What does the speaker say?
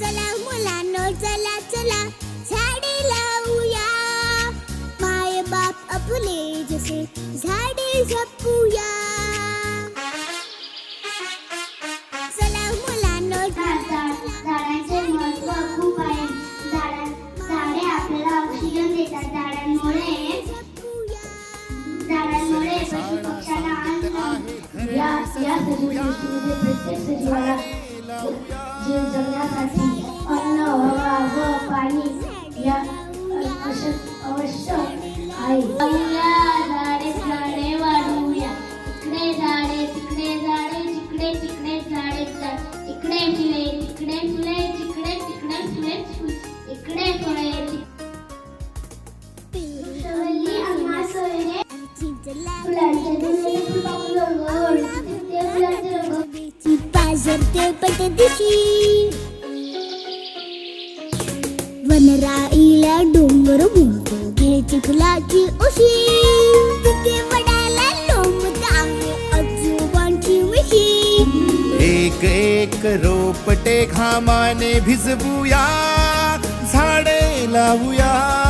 चला मुलांनो चला चला झाडे लावूया. माय बाप आपले जसे झाडे झपूया या या सजीवसृष्टीमध्ये प्रत्येक सजीवाला जीव जगण्यासाठी अन्न हवा व पाणी या आवश्यक आवश्यक आहे. झाडे झाडे वाढवूया इकडे झाडे तिकडे झाडे जिकडे तिकडे झाडे इकडे फुले तिकडे फुले जिकडे तिकडे फुले फुले. इकडे फुलांचे सरते पट दिशी. वनराईला डोंगर बोलतो घे चिखलाची उशी. तिथे वडाला लोंबत आहे आजोबांची मिशी एक एक रोपटे घामाने भिजवूया झाडे लावूया.